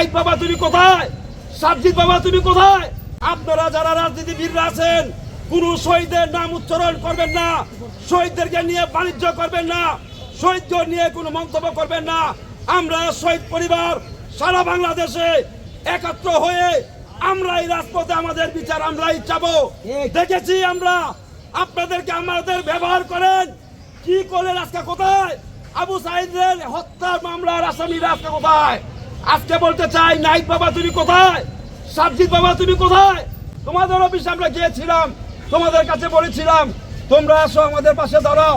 নাইক বাবা, তুমি কোথায়? সাবজিৎ বাবা, তুমি কোথায়? আপনারা যারা রাজনীতিবিদরা আছেন, কোন শহীদের নাম উচ্চারণ করবেন না, শহীদদেরকে নিয়ে বাণিজ্য করবেন না শহীদদের নিয়ে কোনো মন্তব্য করবেন না। আমরা শহীদ পরিবার, সারা বাংলাদেশে একত্র হয়ে আমরা এই রাজপথে আমাদের বিচার আমরাই চাবো। দেখেছি আমরা, আপনাদেরকে আমাদের ব্যবহার করেন। কি করলেন আজকে কোথায়? আবু সাইদের হত্যার মামলার আসামিরা আজকে কোথায়? আজকে বলতে চাই নাইক বাবা তুমি কোথায়? সাবজিৎ বাবা তুমি কোথায়? তোমাদের অফিসে আমরা গিয়েছিলাম, তোমাদের কাছে বলেছিলাম, তোমরা আসো আমাদের পাশে দাঁড়াও,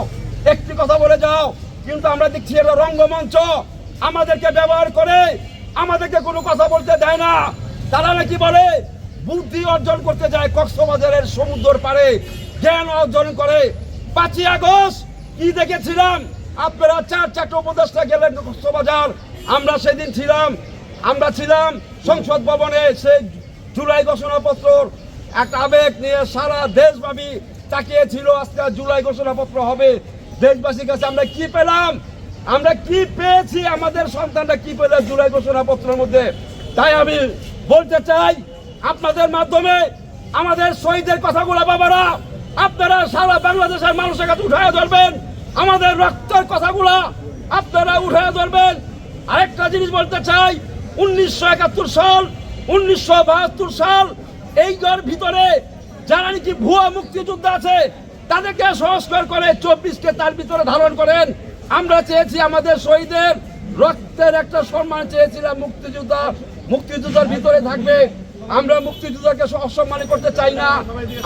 একটি কথা বলে যাও, কিন্তু আমরা দেখছি এটা রঙ্গমঞ্চ, আমাদেরকে ব্যবহার করে, আমাদেরকে কোনো কথা বলতে দেয় না। তারা নাকি বলে, বুদ্ধি অর্জন করতে যায় কক্সবাজারের সমুদ্র পারে জ্ঞান অর্জন করে। পাঁচই আগস্ট, কি দেখেছিলাম? আপনারা চার চারটে উপদেষ্টা গেলেন কক্সবাজার আমরা সেদিন ছিলাম, আমরা ছিলাম সংসদ ভবনে সেই জুলাই ঘোষণাপত্র। একটা আবেগ নিয়ে সারা দেশব্যাপী তাকিয়েছিল, আজকে জুলাই ঘোষণাপত্র হবে। দেশবাসীর কাছে আমরা কি পেলাম? আমরা কি পেয়েছি? আমাদের সন্তানরা কি পেল জুলাই ঘোষণাপত্রের মধ্যে? তাই আমি বলতে চাই, আপনাদের মাধ্যমে আমাদের শহীদের কথাগুলো বাবারা, আপনারা সারা বাংলাদেশের মানুষের কাছে উঠায় ধরবেন। আমাদের রক্তের কথাগুলা আপনারা উঠায় ধরবেন। আরেকটা জিনিস বলতে চাই, উনিশশো একাত্তর সাল, উনিশশো বাহাত্তর সাল এইটার ভিতরে যারা নাকি ভুয়া মুক্তিযোদ্ধা আছে, তাদেরকে সংস্কার করে চব্বিশকে তার ভিতরে ধারণ করেন। আমরা চেয়েছি আমাদের শহীদের রক্তের একটা সম্মান চেয়েছিলাম, মুক্তিযোদ্ধা, মুক্তিযোদ্ধার ভিতরে থাকবে। আমরা মুক্তিযোদ্ধাকে অসম্মান করতে চাই না,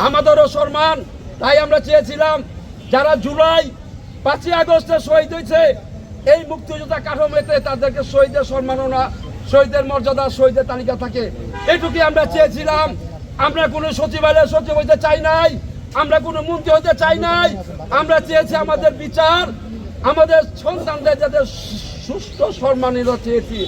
আমাদেরও সম্মান। তাই আমরা চেয়েছিলাম, যারা জুলাই পাঁচই আগস্টে শহীদ হয়েছে এই মুক্তিযোদ্ধা কাঠামোতে তাদেরকে শহীদের সম্মাননা শহীদের মর্যাদা শহীদের তালিকা থাকে। এটুকুই আমরা চেয়েছিলাম। আমরা কোনো সচিবালয়ের সচিব হইতে চাই নাই। আমরা কোনো মন্ত্রী হইতে চাই নাই। আমরা চেয়েছি আমাদের বিচার, আমাদের সন্তানদের যাদের সুস্থ, সম্মানিত চেয়েছি।